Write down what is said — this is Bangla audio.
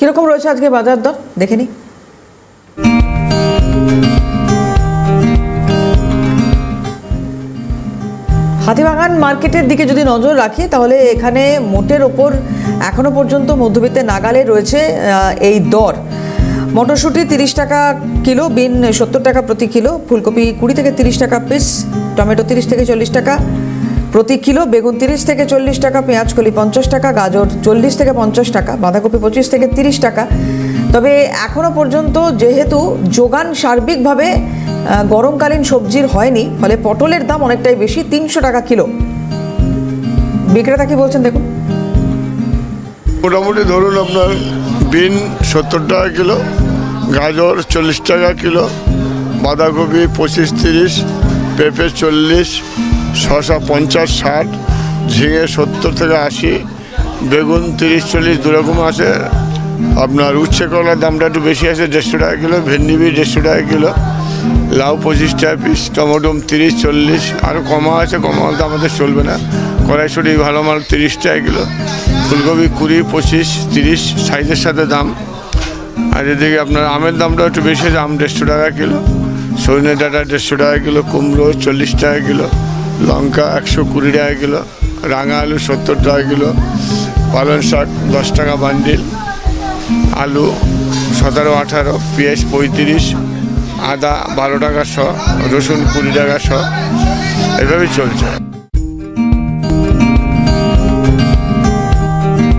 কীরকম রয়েছে আজকে বাজার দর? দেখে নিই। হাতিবাগান মার্কেটের দিকে যদি নজর রাখি, তাহলে এখানে মোটের ওপর এখনও পর্যন্ত মধ্যবিত্তের নাগালে রয়েছে এই দর। মটরশুঁটি তিরিশ টাকা কিলো, বিন সত্তর টাকা প্রতি কিলো, ফুলকপি কুড়ি থেকে তিরিশ টাকা পিস টমেটো তিরিশ থেকে চল্লিশ টাকা প্রতি কিলো বেগুন তিরিশ থেকে চল্লিশ টাকা, পেঁয়াজ কলি পঞ্চাশ টাকা, গাজর চল্লিশ থেকে পঞ্চাশ টাকা, বাঁধাকপি পঁচিশ থেকে তিরিশ টাকা। তবে এখনও পর্যন্ত যেহেতু যোগান সার্বিকভাবে গরমকালীন সবজির হয়নি, ফলে পটলের দাম অনেকটাই বেশি, তিনশো টাকা কিলো। বিক্রেতা কি বলছেন দেখুন। মোটামুটি ধরুন আপনার বিন সত্তর টাকা কিলো, গাজর চল্লিশ টাকা কিলো, বাঁধাকপি পঁচিশ তিরিশ, পেঁপে চল্লিশ শশা পঞ্চাশ ষাট, ঝিঙে সত্তর থেকে আশি, বেগুন তিরিশ চল্লিশ দুরকম আছে। আপনার উচ্ছে কলার দামটা একটু বেশি আছে, দেড়শো টাকা কিলো, ভেন্ডি বি দেড়শো টাকা কিলো, লাউ পঁচিশ টাকা পিস টমেটো তিরিশ চল্লিশ আরও কমা আছে, কমা তো আমাদের চলবে না। কড়াইশুটি ভালো মাল তিরিশ টাকা কিলো, ফুলকপি কুড়ি, পঁচিশ, তিরিশ, সাইজের সাথে দাম। আর এদিকে আপনার আমের দামটা একটু বেশি আছে, আম দেড়শো টাকা কিলো, সজনে ডাটা দেড়শো টাকা কিলো, কুমড়ো চল্লিশ টাকা কিলো লঙ্কা একশো কুড়ি টাকা কিলো, রাঙা আলু সত্তর টাকা কিলো, পালং শাক দশ টাকা বান্ডিল, আলু সতেরো আঠারো, পেঁয়াজ পঁয়ত্রিশ, আদা বারো টাকা শ, রসুন কুড়ি টাকা শ, এভাবেই চলছে।